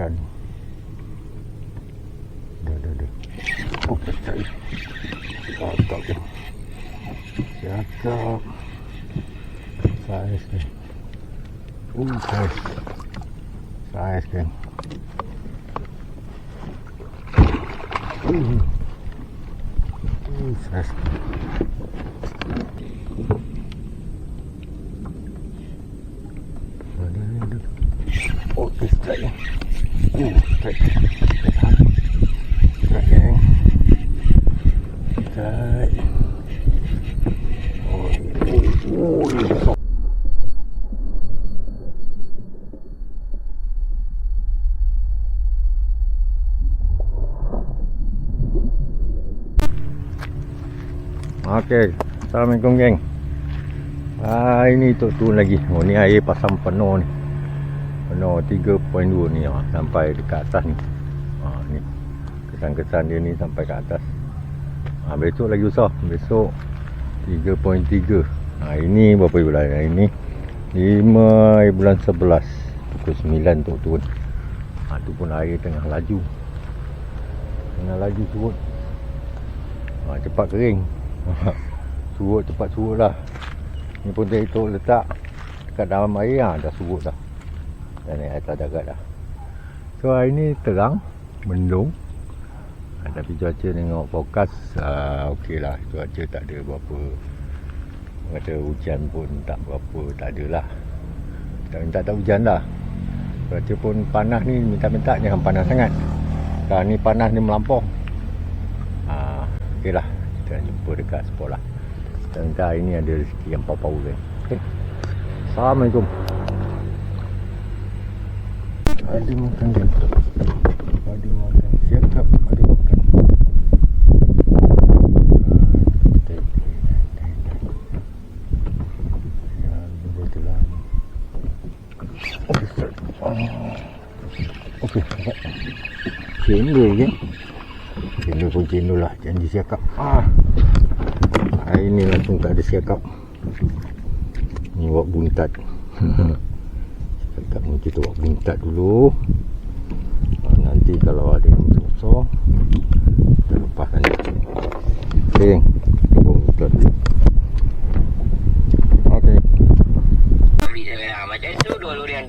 ikan. Dah, dah, dah. Oh, pecah. Cakap ke. Cakap. Saiz ni. Uh, saiz. Saiz kan. Uh. Uh, saiz. Strike yang. Strike. Oh, oh, oh. Okey, Assalamualaikum geng. Ah ini tu turun lagi. Oh ni air pasang penuh ni. Penuh 3.2 ni ah, sampai dekat atas ni. Ah ni. Kesan-kesan dia ni sampai ke atas. Ah besok lagi usah. Besok 3.3. Ah ini berapa bulan hari ni? 5 air bulan 11. Pukul 9 tu turun. Ah tu pun air tengah laju. Tengah laju surut. Ah cepat kering. surut cepat surut lah ni pun dia itu letak dekat dalam air ha, dah surut dah dan ni atas darat dah. So hari ni terang mendung. Ha, tapi cuaca tengok fokus uh, ok lah. Cuaca tak ada berapa kata hujan pun tak berapa tak ada lah tak minta tak hujan lah cuaca pun panas ni minta-minta jangan panas sangat. Sekarang ni panas ni melampau. Ha, ok lah. Kita jumpa dekat lah. Dan kita hari ni ada rezeki yang pau-pau kan okay. Assalamualaikum ada makan kan ada makan siap ada makan Okey, cendol je. Cendol pun cendol lah, janji siakap. Ah. Hari ni langsung tak ada siakap. Ni buat buntat. Siakap ni kita buat buntat dulu. Ah, Nanti kalau ada yang besar, kita lepaskan dia. Okey, kita buat buntat dulu. Okey. Lah. Macam tu dua lori yang.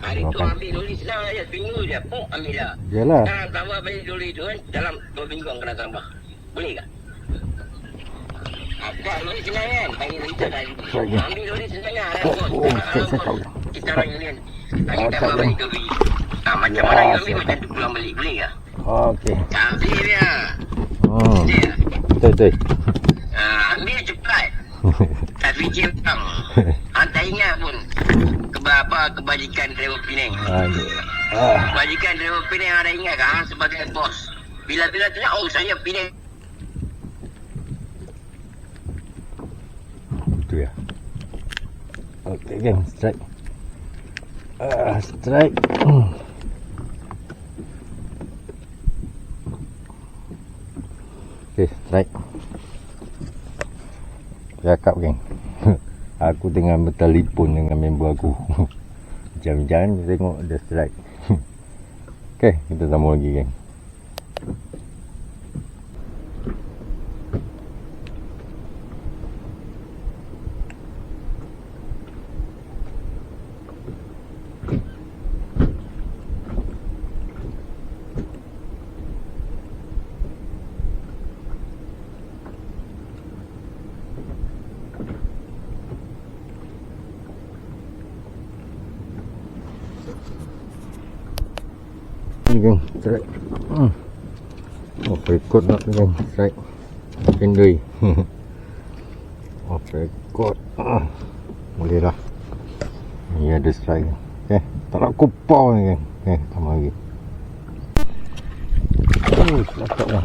Hari tu ambil lori senang aja. Seminggu je. Puk ambil lah. Yalah. Sekarang tambah balik lori tu kan. Dalam dua minggu kena tambah. Boleh tak? Apa lori senang kan? Bagi kita dah. Okey. Ambil lori senang kan. Oh, oh, saya- saya tahu. Kita orang ni kan. Lagi Ah, tak balik. Ah, macam Ya, mana ambil saya macam tu pulang balik. Boleh tak? Okey. Tak ambil dia. Hmm. Betul betul. Ah, ambil cepat. Tak fikir bang. Ah, tak ingat pun. Keba apa kebajikan driver Penang. Ah. Kebajikan driver Penang ada ingat kan ah, sebagai bos. Bila-bila tanya, oh saya Penang. Itu ya. Okey geng, strike. Strike. Okey, strike. Cakap geng. aku tengah bertelefon dengan member aku. Jam-jam tengok dia strike. Okey, kita sambung lagi geng. Ni geng, strike. Hmm. Off record nak geng, strike. Kendui. Off record. Ah. Boleh lah. Ni ada strike. Okay. Tak nak kupau ni geng. Okay, tambah lagi. Oh, cakap lah.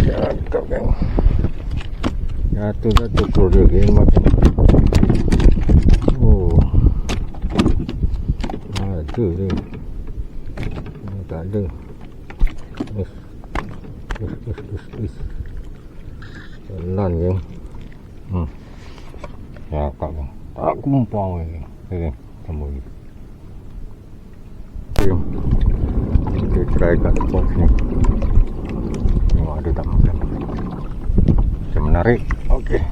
Cakap geng. Jatuh-jatuh produk geng makan. Oh. Ada dia. Ni ada. Is. Is, is, is, is. Jalan je. Hmm. Ya, kak bang. Tak kumpang lagi. Okay, okay. Sambung lagi. Okay. Kita try kat spot sini. Tengok ada tak makan. Macam menarik. Okey.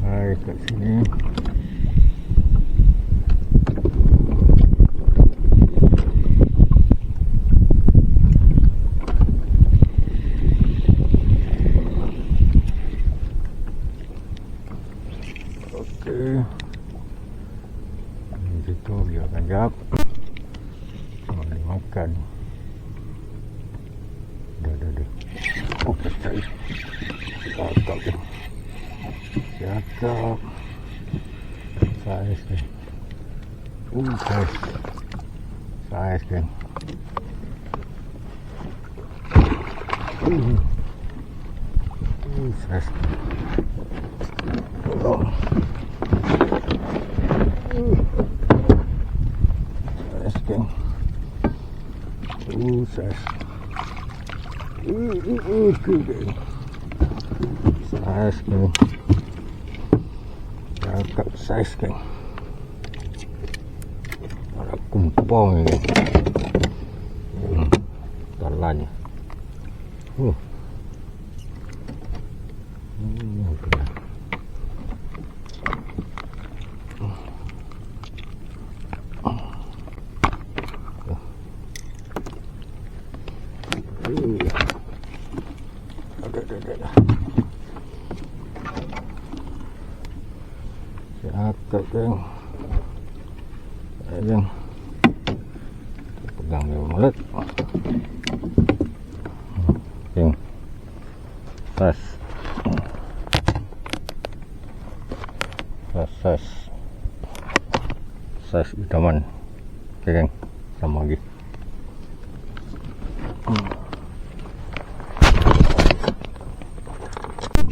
Hai kat sini. Okey. Di situ dia akan jap. Boleh makan. Dah, dah, dah. Oh, cakap. Cakap je. Cakap. Saiz ni. Uh, saiz. Saiz kan. Uh. Uh, saiz. Oh. Saiz kan. Uh, saiz. Uh, uh, uh, good. Saiz kan. Cakap saiz kan. Ada kumpang ni. Hmm. Talanya. Uh. Hmm, kena. Uh. Ada, ada, ada, ada. Cakap kan. Ayan. Pegang dia mulut. Yang. Sas. Sas, sas. Sas idaman. Okay, geng. Sama lagi. Hmm.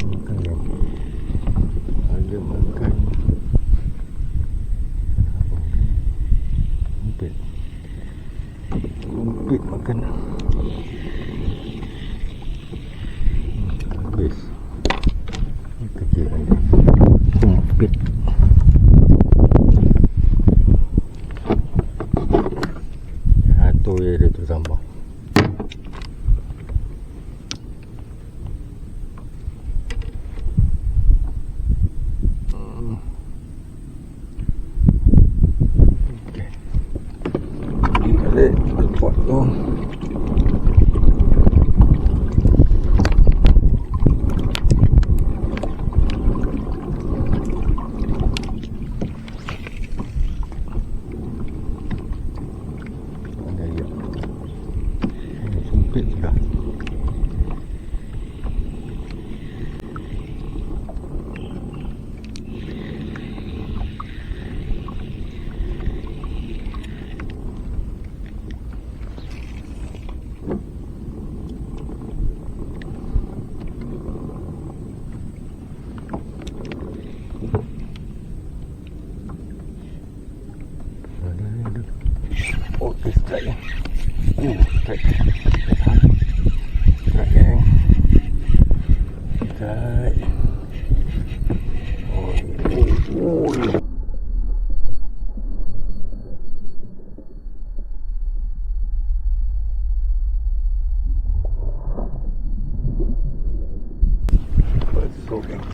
Makan, geng. Ada makan. Umpit Umpit makan Habis Ini kecil lagi Umpit Satu je dia tu sampah Hmm. Okey. Ini balik Pot tu Ada ya Ini sempit sudah Ada ada Okey strike ni Uh strike Tahan Strike ni Strike Oh Oh Oh Besar geng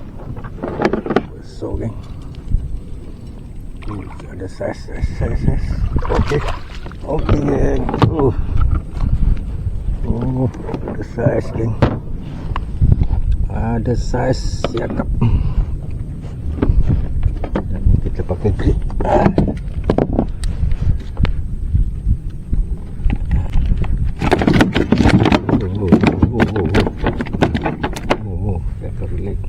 Besar geng Uh, ada saiz, saiz, saiz, saiz. Okey. Okey, geng. Uh. Oh, saiz, geng. Ada saiz cakap. Dan kita pakai grip. Ah. Oh, oh, oh, oh, oh. Oh, oh, cakap relax.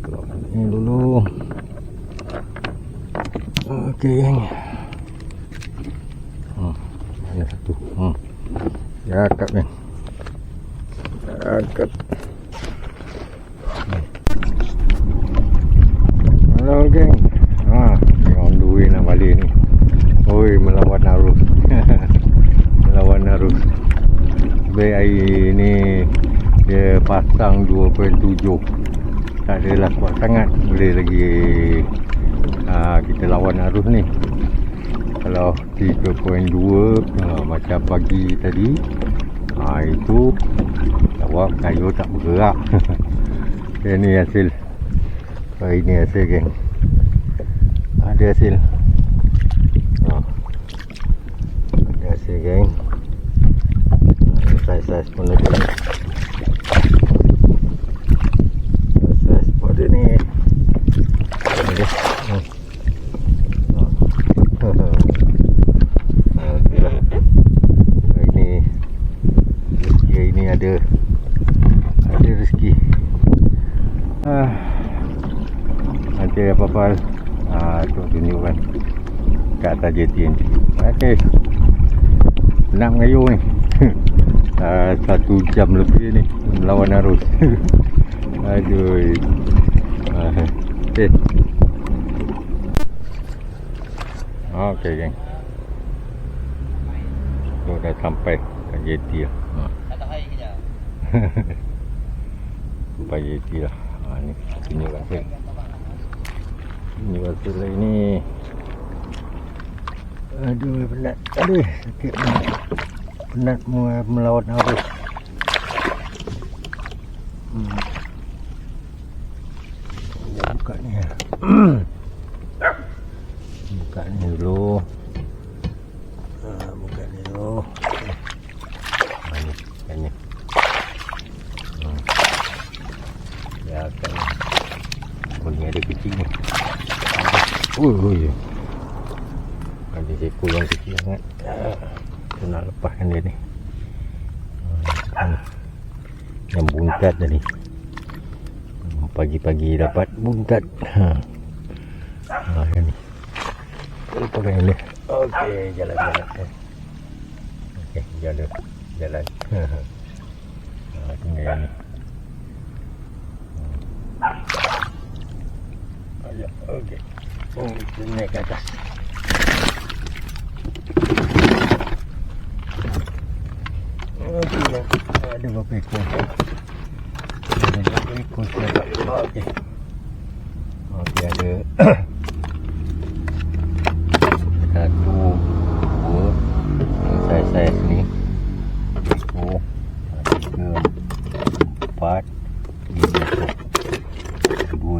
Keluarkan ini dulu. Okey, geng. Hmm, ada satu. Hmm. Cakap, geng. Cakap. Hello, geng. Ha, on the way nak balik ni. Oi, melawan arus. melawan arus. Baik hari ni dia pasang 2.7 tak adalah kuat sangat boleh lagi uh, kita lawan arus ni. Kalau 3.2 uh, macam pagi tadi uh, itu jawab kayu tak bergerak. Okay, ni hasil. Oh, ini hasil geng. Ada hasil. Uh, ada hasil geng. Saiz-saiz pun ada saiz pun ada ni ada hmm. Ah, okey lah. Hari ni rezeki hari ni ada ada rezeki. Ah. nanti apa-apa. Ah, tu tunjukkan kat atas JTNG ok nak mengayuh ni. Ah, satu jam lebih ni melawan arus. Aduh. Ah, eh ok geng. Tu dah sampai kat JT lah. Ha. sampai JT lah. Ha, ni tunjuk hasil tunjuk hasil lah ini. Aduh penat. Aduh sakit penat penat melawan arus. Hmm. buka ni buka ni dulu Ah, buka ni dulu ha, ni buka ni hmm. ya kan oh ni ada kecil ni Ui, ui. Ada seekor yang kecil sangat. Ah, Kita nak lepaskan dia ni. Ah, ni. Yang buntat tadi. Hmm, Pagi-pagi dapat buntat. Ha. Ha, yang ni. Kita lepaskan yang ni. Okey, jalan-jalan. Okey, jalan. Jalan. Ha, tinggal yang ni. Okey. Oh, kita naik ke atas. Okey lah. Ada berapa ekor? Ada berapa ekor? Okey. Okey ada satu, dua. Ekor, tiga, empat, lima. Dua.